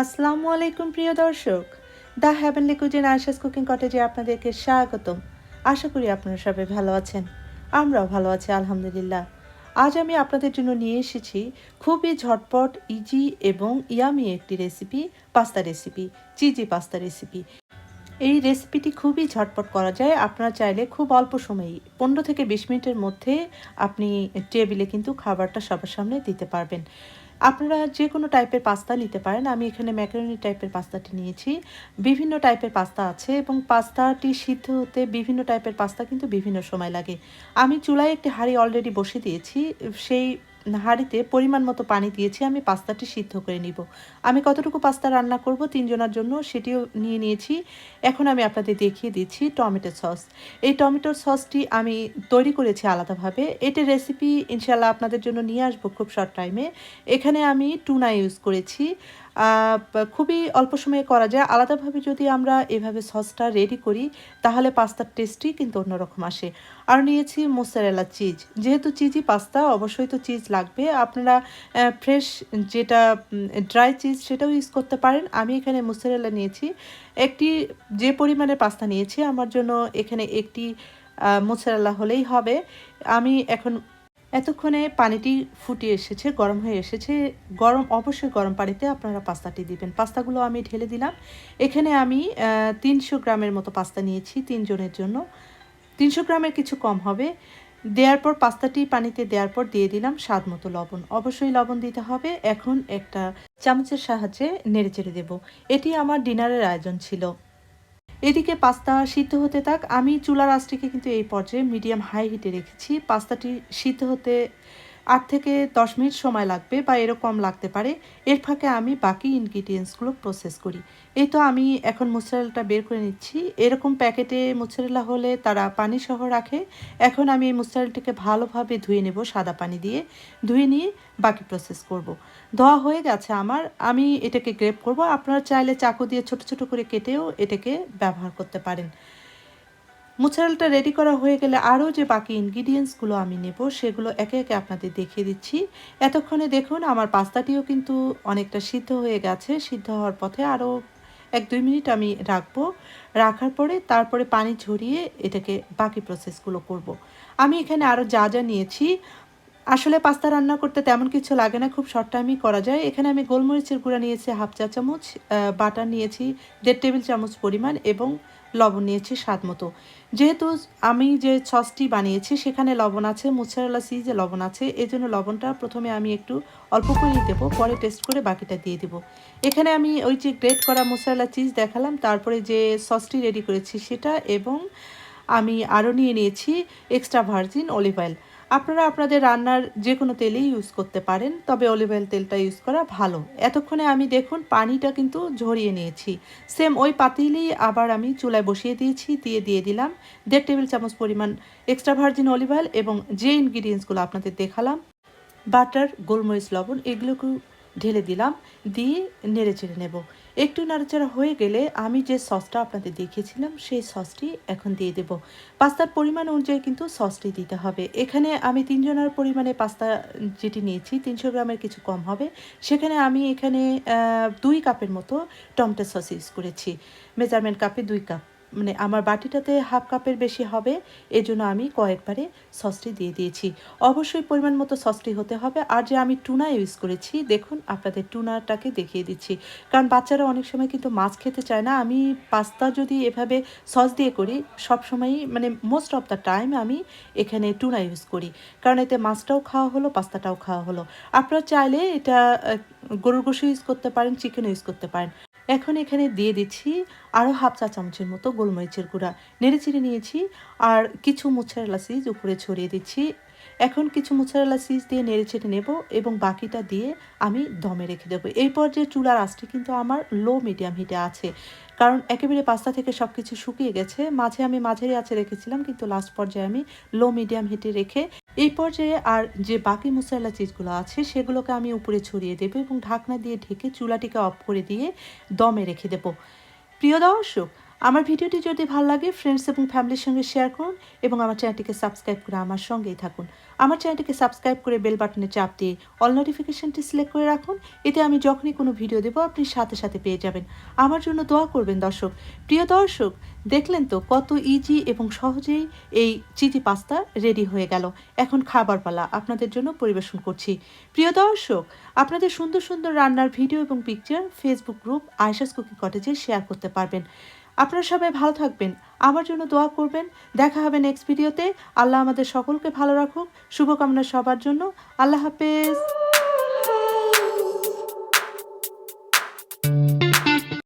আসসালামু আলাইকুম, প্রিয় দর্শক। The heavenly cuisine Asha's cooking কটেজে আপনাদেরকে স্বাগতম। আশা করি আপনারা সবাই ভালো আছেন। আমরাও ভালো আছি, আলহামদুলিল্লাহ। আজ আমি আপনাদের জন্য নিয়ে এসেছি খুবই ঝটপট ইজি এবং ইয়ামি একটি recipe pasta recipe cheesy pasta recipe এই রেসিপিটি খুবই ঝটপট করা যায়। আপনারা চাইলে খুব অল্প সময়েই পনেরো থেকে বিশ মিনিটের মধ্যে আপনি টেবিলে কিন্তু খাবারটা সবার সামনে দিতে পারবেন। আপনারা যে কোনো টাইপের পাস্তা নিতে পারেন। আমি এখানে ম্যাকারনি টাইপের পাস্তাটি নিয়েছি। বিভিন্ন টাইপের পাস্তা আছে এবং পাস্তাটি সিদ্ধ হতে বিভিন্ন টাইপের পাস্তা কিন্তু বিভিন্ন সময় লাগে। আমি চুলায় একটি হাঁড়ি অলরেডি বসে দিয়েছি। সেই হাঁড়িতে পরিমাণ মতো পানি দিয়েছি, আমি পাস্তাটি সিদ্ধ করে নিব। আমি কতটুকু পাস্তা রান্না করব তিনজনের জন্য সেটিও নিয়ে নিয়েছি। এখন আমি আপনাদের দেখিয়ে দিচ্ছি টমেটো সস। এই টমেটো সসটি আমি তৈরি করেছি আলাদাভাবে। এটির রেসিপি ইনশাল্লাহ আপনাদের জন্য নিয়ে আসব খুব শর্ট টাইমে এখানে আমি টুনা ইউজ করেছি। খুবই অল্প সময়ে করা যায়। আলাদাভাবে যদি আমরা এভাবে সসটা রেডি করি, তাহলে পাস্তার টেস্টই কিন্তু অন্যরকম আসে। আর নিয়েছি মোসারেলা চিজ যেহেতু চিজি পাস্তা অবশ্যই তো চিজ লাগবে। আপনারা ফ্রেশ যেটা ড্রাই চিজ সেটাও ইউজ করতে পারেন। আমি এখানে মোসারেলা নিয়েছি। একটি, যে পরিমাণে পাস্তা নিয়েছি, আমার জন্য এখানে একটি মোসারেলা হলেই হবে। আমি এখন এতক্ষণে পানিটি ফুটে এসেছে, গরম হয়ে এসেছে। গরম, অবশ্যই গরম পানিতে আপনারা পাস্তাটি দিবেন। পাস্তাগুলো আমি ঢেলে দিলাম। এখানে আমি তিনশো গ্রামের মতো পাস্তা নিয়েছি তিনজনের জন্য। তিনশো গ্রামের কিছু কম হবে। দেওয়ার পর, পাস্তাটি পানিতে দেওয়ার পর দিয়ে দিলাম স্বাদ মতো লবণ। অবশ্যই লবণ দিতে হবে। এখন একটা চামচের সাহায্যে নেড়ে চেড়ে দেবো। এটি আমার ডিনারের আয়োজন ছিল। এদিকে পাস্তা সিদ্ধ হতে থাক, আমি চুলার আঁচটিকে কিন্তু এই পর্যায়ে মিডিয়াম হাই হিটে রেখেছি। পাস্তাটি সিদ্ধ হতে আট থেকে দশ মিনিট সময় লাগবে বা এরকম লাগতে পারে। এর ফাঁকে আমি বাকি ইনগ্রিডিয়েন্টসগুলো প্রসেস করি। এই তো আমি এখন মোসরেলাটা বের করে নিচ্ছি। এরকম প্যাকেটে মোসরেলা হলে তারা পানি সহ রাখে। এখন আমি এই মোসরেলটিকে ভালোভাবে ধুয়ে নেব সাদা পানি দিয়ে। ধুয়ে নিয়ে বাকি প্রসেস করব। ধোয়া হয়ে গেছে আমার। আমি এটাকে গ্রেপ করব। আপনারা চাইলে চাকু দিয়ে ছোট ছোট করে কেটেও এটাকে ব্যবহার করতে পারেন। মোচারেলটা রেডি করা হয়ে গেলে আরও যে বাকি ইনগ্রিডিয়েন্টসগুলো আমি নেব, সেগুলো একে একে আপনাদের দেখিয়ে দিচ্ছি। এতক্ষণে দেখুন, আমার পাস্তাটিও কিন্তু অনেকটা সিদ্ধ হয়ে গেছে। সিদ্ধ হওয়ার পথে আরও এক দুই মিনিট আমি রাখব। রাখার পরে তারপরে পানি ঝরিয়ে এটাকে বাকি প্রসেসগুলো করব। আমি এখানে আরও যা যা নিয়েছি, আসলে পাস্তা রান্না করতে তেমন কিছু লাগে না, খুব শর্ট টাইমই করা যায়। এখানে আমি গোলমরিচের গুঁড়া নিয়েছি হাফ চা চামচ বাটার নিয়েছি দেড় টেবিল চামচ পরিমাণ এবং লবণ নিয়েছি স্বাদ মতো। যেহেতু আমি যে সসটি বানিয়েছি, সেখানে লবণ আছে মোচারেলা সিজে লবণ আছে এই জন্য লবণটা প্রথমে আমি একটু অল্প করেই দেবো, পরে টেস্ট করে বাকিটা দিয়ে দেবো। এখানে আমি ওই যে গ্রেট করা মোচারেলা চিজ দেখালাম, তারপরে যে সসটি রেডি করেছি সেটা, এবং আমি আরও নিয়ে নিয়েছি এক্সট্রা ভার্জিন অলিভ অয়েল। আপনারা আপনাদের রান্নার যে কোনো তেলেই ইউজ করতে পারেন, তবে অলিভ অয়েল তেলটা ইউজ করা ভালো। এতক্ষণে আমি দেখুন পানিটা কিন্তু ঝরিয়ে নিয়েছি। সেম ওই পাতিলেই আবার আমি চুলায় বসিয়ে দিয়েছি, দিয়ে দিয়ে দিলাম। দেড় টেবিল চামচ পরিমাণ এক্সট্রা ভার্জিন অলিভ অয়েল এবং যে ইনগ্রিডিয়েন্টসগুলো আপনাদের দেখালাম বাটার গোলমরিচ, লবণ এগুলোকে ঢেলে দিলাম, দিয়ে নেড়ে চেড়ে নেব। একটু নাড়াচাড়া হয়ে গেলে আমি যে সসটা আপনাদের দেখিয়েছিলাম, সেই সসটি এখন দিয়ে দেব। পাস্তার পরিমাণ অনুযায়ী কিন্তু সসটি দিতে হবে। এখানে আমি তিনজনের পরিমাণে পাস্তা যেটি নিয়েছি, তিনশো গ্রামের কিছু কম হবে। সেখানে আমি এখানে দুই কাপের মতো টমেটো সস ইউজ করেছি। মেজারমেন্ট কাপে দুই কাপ। মানে আমার বাটিটাতে হাফ কাপের বেশি হবে, এজন্য আমি কয়েকবারে সসটি দিয়ে দিয়েছি। অবশ্যই পরিমাণ মতো সসটি হতে হবে। আর যে আমি টুনা ইউজ করেছি, দেখুন আপনাদের টুনাটাকে দেখিয়ে দিচ্ছি। কারণ বাচ্চারা অনেক সময় কিন্তু মাছ খেতে চায় না। আমি পাস্তা যদি এভাবে সস দিয়ে করি সব সময়ই মানে মোস্ট অফ দ্য টাইম আমি এখানে টুনা ইউজ করি। কারণ এতে মাছটাও খাওয়া হলো, পাস্তাটাও খাওয়া হলো। আপনারা চাইলে এটা গরুর গোশু ইউজ করতে পারেন চিকেন ইউজ করতে পারেন। এখন এখানে দিয়ে দিচ্ছি আরও হাফ চা চামচের মতো গোলমরিচের গুঁড়া। নেড়ে চিড়ে নিয়েছি আর কিছু মোছারেলা সিজ উপরে ছড়িয়ে দিচ্ছি। এখন কিছু মোছারেলা সিজ দিয়ে নেড়ে চেটে নেব এবং বাকিটা দিয়ে আমি দমে রেখে দেবো। এই পর্যায়ে চুলার আঁচটি কিন্তু আমার লো মিডিয়াম হিটে আছে। কারণ একেবারে পাস্তা থেকে সব কিছু শুকিয়ে গেছে। মাঝে আমি মাঝারি আছে রেখেছিলাম, কিন্তু লাস্ট পর্যায়ে আমি লো মিডিয়াম হিটে রেখে এই পর্যায়ে আর যে বাকি মশলা চিজগুলো আছে, সেগুলোকে আমি উপরে ছড়িয়ে দেবো এবং ঢাকনা দিয়ে ঢেকে চুলাটিকে অফ করে দিয়ে দমে রেখে দেবো। প্রিয় দর্শক আমার ভিডিওটি যদি ভালো লাগে ফ্রেন্ডস এবং ফ্যামিলির সঙ্গে শেয়ার করুন এবং আমার চ্যানেলটিকে সাবস্ক্রাইব করে আমার সঙ্গেই থাকুন। আমার চ্যানেলটিকে সাবস্ক্রাইব করে বেল বাটনে চাপ দিয়ে অল নোটিফিকেশনটি সিলেক্ট করে রাখুন। এতে আমি যখনই কোনো ভিডিও দেবো, আপনি সাথে সাথে পেয়ে যাবেন। আমার জন্য দোয়া করবেন দর্শক। প্রিয় দর্শক, দেখলেন তো কত ইজি এবং সহজেই এই চিটি পাস্তা রেডি হয়ে গেল। এখন খাবার পালা আপনাদের জন্য পরিবেশন করছি। প্রিয় দর্শক, আপনাদের সুন্দর সুন্দর রান্নার ভিডিও এবং picture Facebook group Aysha's cooking কটেজে share করতে পারবেন। আপনারা সবাই ভালো থাকবেন। আমার জন্য দোয়া করবেন। দেখা হবে নেক্সট ভিডিওতে আল্লাহ আমাদের সকলকে ভালো রাখুক। শুভকামনা সবার জন্য। আল্লাহ হাফেজ।